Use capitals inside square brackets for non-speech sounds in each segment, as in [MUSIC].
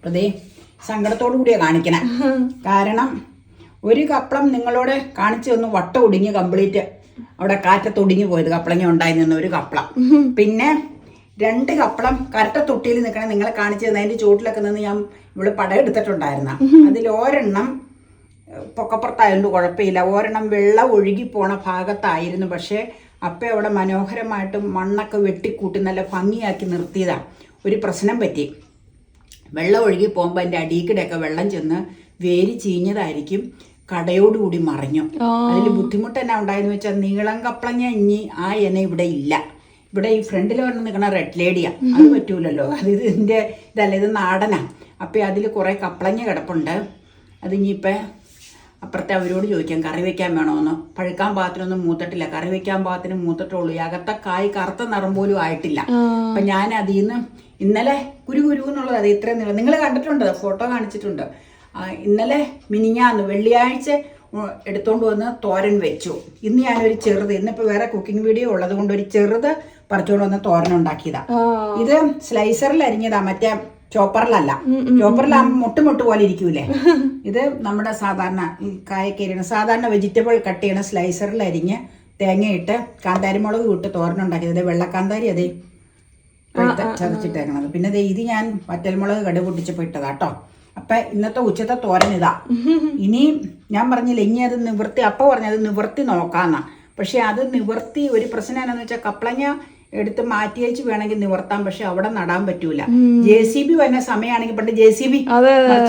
അപ്പൊ ദേ സങ്കടത്തോടു കൂടിയാ കാണിക്കണേ. കാരണം ഒരു കപ്പളം നിങ്ങളോട് കാണിച്ചു തന്നു വട്ട ഒടിഞ്ഞ് കംപ്ലീറ്റ്. അവിടെ കാറ്റത്ത് ഒടിഞ്ഞു പോയത് കപ്പളങ്ങ ഉണ്ടായി നിന്ന ഒരു കപ്പളം. പിന്നെ രണ്ട് കപ്പളം കരട്ട തൊട്ടിയിൽ നിൽക്കണ നിങ്ങളെ കാണിച്ചു തന്നെ. അതിന്റെ ചുവട്ടിലൊക്കെ നിന്ന് ഞാൻ ഇവിടെ പടം എടുത്തിട്ടുണ്ടായിരുന്ന. അതിൽ ഒരെണ്ണം പൊക്കപ്പുറത്തായതുകൊണ്ട് കുഴപ്പമില്ല. ഒരെണ്ണം വെള്ളം ഒഴുകി പോണ ഭാഗത്തായിരുന്നു. പക്ഷേ അപ്പ അവിടെ മനോഹരമായിട്ട് മണ്ണൊക്കെ വെട്ടിക്കൂട്ടി നല്ല ഭംഗിയാക്കി നിർത്തിയതാണ് ഒരു പ്രശ്നം പറ്റി. വെള്ളം ഒഴുകി പോകുമ്പോൾ അതിന്റെ അടിയിക്കിടെയൊക്കെ വെള്ളം ചെന്ന് വേര് ചീഞ്ഞതായിരിക്കും. കടയോടുകൂടി മറിഞ്ഞു. അതിൽ ബുദ്ധിമുട്ട് എന്നാ ഉണ്ടായെന്ന് വെച്ചാൽ നീളം കപ്പളഞ്ഞ ഇഞ്ഞി ആ എന ഇവിടെ ഇല്ല. ഇവിടെ ഈ ഫ്രണ്ടിൽ വന്ന് നിൽക്കണ റെഡ് ലേഡിയാ അത് പറ്റൂലല്ലോ. അത് ഇതിന്റെ ഇതല്ല ഇത് നാടനാ. അപ്പം അതിൽ കുറേ കപ്പളഞ്ഞ കിടപ്പുണ്ട്. അത് ഇനിയിപ്പോൾ അപ്പുറത്തെ അവരോട് ചോദിക്കാം കറി വെക്കാൻ വേണോന്ന്? പഴുക്കാൻ പാകത്തിനൊന്നും മൂത്തിട്ടില്ല. കറി വെക്കാൻ പാകത്തിന് മൂത്തിട്ടുള്ളൂ. ഈ അകത്തെ കായ് കറുത്ത നിറം പോലും ആയിട്ടില്ല. അപ്പൊ ഞാൻ അതിൽ നിന്ന് ഇന്നലെ കുരു കുരു എന്നുള്ളത് അത് ഇത്രയും നീളം. നിങ്ങൾ കണ്ടിട്ടുണ്ട് ഫോട്ടോ കാണിച്ചിട്ടുണ്ട്. ഇന്നലെ മിനിഞ്ഞാന്ന് വെള്ളിയാഴ്ച എടുത്തോണ്ട് വന്ന് തോരൻ വെച്ചു. ഇന്ന് ഞാനൊരു ചെറുത് ഇന്നിപ്പോ വേറെ കുക്കിംഗ് വീഡിയോ ഉള്ളത് കൊണ്ട് ഒരു ചെറുത് പറിച്ചുകൊണ്ട് വന്ന് തോരൻ ഉണ്ടാക്കിയതാ. ഇത് സ്ലൈസറിൽ അരിഞ്ഞതാ മറ്റേ ചോപ്പറിലല്ല. ചോപ്പറിൽ മുട്ട് മുട്ട് പോലെ ഇരിക്കൂലേ? ഇത് നമ്മുടെ സാധാരണ ഈ കായൊക്കെ എരിയണ സാധാരണ വെജിറ്റബിൾ കട്ട് ചെയ്യണ സ്ലൈസറിൽ അരിഞ്ഞ് തേങ്ങയിട്ട് കാന്താരിമുളക് ഇട്ട് തോരനുണ്ടാക്കിയത് അതെ വെള്ളക്കാന്താരി അതേ ചതച്ചിട്ടേക്കണത്. പിന്നെ ഇത് ഞാൻ വറ്റൽമുളക് കടുക് പൊട്ടിച്ചപ്പോൾ ഇട്ടതാ കേട്ടോ അപ്പൊ ഇന്നത്തെ ഉച്ചത്തെ തോരൻ ഇതാ. [LAUGHS] ഇനി ഞാൻ പറഞ്ഞില്ല ഇനി അത് നിവൃത്തി അപ്പൊ പറഞ്ഞത് നിവർത്തി നോക്കാന്നാ. പക്ഷെ അത് നിവർത്തി ഒരു പ്രശ്നം എന്നാന്ന് വെച്ചാൽ കപ്പളങ്ങ എടുത്ത് മാറ്റി വെച്ച് വേണമെങ്കിൽ നിവർത്താം പക്ഷെ അവിടെ നടാൻ പറ്റൂല. ജെ സി ബി വരുന്ന സമയമാണെങ്കിൽ പണ്ട് ജെ സി ബി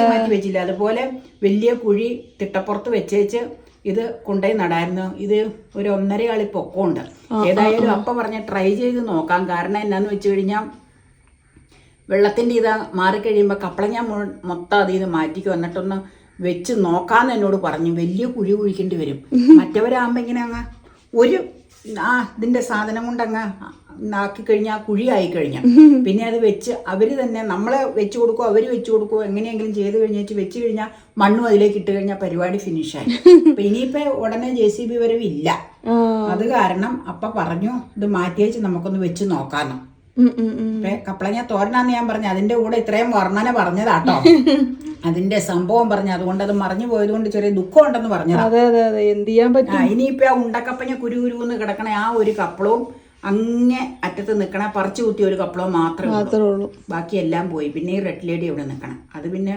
മാറ്റി വെച്ചില്ല. അതുപോലെ വലിയ കുഴി തിട്ടപ്പുറത്ത് വെച്ചേച്ച് ഇത് കൊണ്ടുപോയി നടായിരുന്നു. ഇത് ഒരു ഒന്നര ആളി പൊക്കമുണ്ട് ഏതായാലും അപ്പ പറഞ്ഞ ട്രൈ ചെയ്ത് നോക്കാം. കാരണം എന്നാന്ന് വെച്ച് കഴിഞ്ഞാൽ വെള്ളത്തിന്റെ ഇത് മാറിക്കഴിയുമ്പോൾ കപ്പള ഞാൻ മൊത്തം അതിൽ നിന്ന് മാറ്റിക്കും എന്നിട്ടൊന്ന് വെച്ച് നോക്കാന്ന് എന്നോട് പറഞ്ഞു. വലിയ കുഴി കുഴിക്കേണ്ടി വരും. [LAUGHS] മറ്റവരാകുമ്പോൾ ഇങ്ങനെ അങ്ങ് ഒരു ആ ഇതിന്റെ സാധനം കൊണ്ട് അങ്ങ് ആക്കി കഴിഞ്ഞാൽ കുഴി ആയി കഴിഞ്ഞാൽ [LAUGHS] പിന്നെ അത് വെച്ച് അവർ തന്നെ നമ്മളെ വെച്ച് കൊടുക്കുമോ അവർ വെച്ച് കൊടുക്കുമോ എങ്ങനെയെങ്കിലും ചെയ്ത് കഴിഞ്ഞിട്ട് വെച്ച് കഴിഞ്ഞാൽ മണ്ണും അതിലേക്ക് ഇട്ട് കഴിഞ്ഞാൽ പരിപാടി ഫിനിഷായി [LAUGHS] അപ്പൊ ഇനിയിപ്പോ ഉടനെ ജെ സി ബി വരവ് ഇല്ല. അത് കാരണം അപ്പ പറഞ്ഞു ഇത് മാറ്റിയേച്ച് നമുക്കൊന്ന് വെച്ച് നോക്കാന്ന്. കപ്പളങ്ങ തോരനാന്ന് ഞാൻ പറഞ്ഞു അതിന്റെ കൂടെ ഇത്രയും വർണന പറഞ്ഞതാട്ടോ. [LAUGHS] അതിന്റെ സംഭവം പറഞ്ഞു അതുകൊണ്ട് അത് മറിഞ്ഞു പോയത് കൊണ്ട് ചെറിയ ദുഃഖം ഉണ്ടെന്ന് പറഞ്ഞു അതെ അതെ അതെ. എന്ത് ചെയ്യാൻ പറ്റും? ഇനിയിപ്പോ ആ ഉണ്ടക്കപ്പഞ്ഞ കുരു കുരുന്ന് കിടക്കണ ആ ഒരു കപ്പളവും അങ്ങേ അറ്റത്ത് നിൽക്കണ പറിച്ചു കൂട്ടിയ ഒരു കപ്പളോ മാത്രമേ ഉള്ളൂ. ബാക്കി എല്ലാം പോയി. പിന്നെ ഈ റെഡ് ലേഡി ഇവിടെ നിൽക്കണം അത് പിന്നെ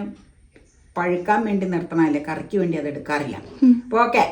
പഴുക്കാൻ വേണ്ടി നിർത്തണമല്ലേ കറിക്ക് വേണ്ടി അത് എടുക്കാറില്ല. അപ്പോൾ ഓക്കെ